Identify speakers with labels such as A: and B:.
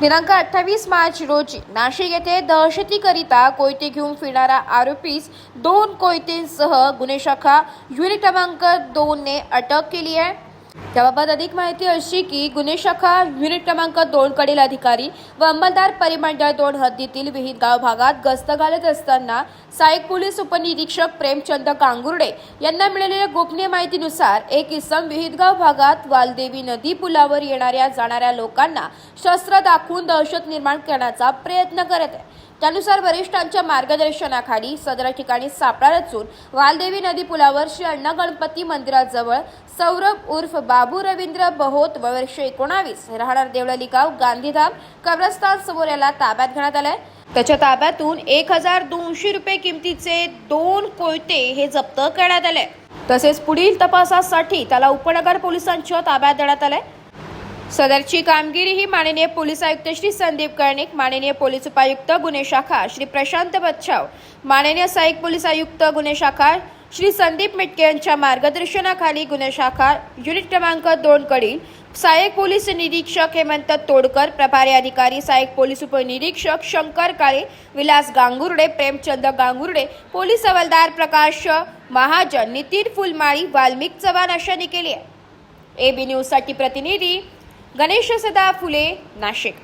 A: दिनांक अठ्ठावीस मार्च रोजी नाशिक येथे दहशतीकरिता कोयते घेऊन फिरणारा आरोपीस दोन कोयतेंसह गुन्हे शाखा युनिट क्रमांक दोनने अटक केली आहे. त्याबाबत अधिक माहिती अशी की गुन्हे शाखा युनिट क्रमांक दोन कडील अधिकारी व अंमलदार परिमंडळ दोन हद्दीतील विहित गाव भागात गस्त घालत असताना सहाय्यक पोलीस उपनिरीक्षक प्रेमचंद कांगुर्डे यांना मिळालेल्या गोपनीय माहितीनुसार एक इसम विहितगाव भागात वालदेवी नदी पुलावर येणाऱ्या जाणाऱ्या लोकांना शस्त्र दाखवून दहशत निर्माण करण्याचा प्रयत्न करत आहे. त्यानुसार वरिष्ठांच्या मार्गदर्शनाखाली सदर ठिकाणी सापळा रचून वालदेवी नदी पुलावर श्री अण्णा गणपती मंदिराजवळ सौरभ उर्फ बाबू रवींद्र बहोत वर्ष एकोणावीस. राहणार देवळली गाव गांधीधाम कब्रस्तान समोर याला ताब्यात घेण्यात आलंय. त्याच्या ताब्यातून एक हजार दोनशे रुपये किमतीचे दोन कोयते हे जप्त करण्यात आले. तसेच पुढील तपासासाठी त्याला उपनगर पोलिसांच्या ताब्यात देण्यात आलंय. सदरची कामगिरी ही माननीय पोलीस आयुक्त श्री संदीप कर्णिक माननीय पोलीस उपायुक्त गुन्हे शाखा श्री प्रशांत बच्छाव माननीय सहाय्यक पोलीस आयुक्त गुन्हे शाखा श्री संदीप मिटके यांच्या मार्गदर्शनाखाली गुन्हे शाखा युनिट क्रमांक दोन कडील सहाय्यक पोलीस निरीक्षक हेमंत तोडकर प्रभारी अधिकारी सहाय्यक पोलीस उपनिरीक्षक शंकर काळे विलास गांगुर्डे प्रेमचंद गांगुर्डे पोलीस हवालदार प्रकाश महाजन नितीन फुलमाळी वाल्मिक चव्हाण अशांनी केली आहे ए बी न्यूजसाठी प्रतिनिधी गणेश सदा फुले नाशिक.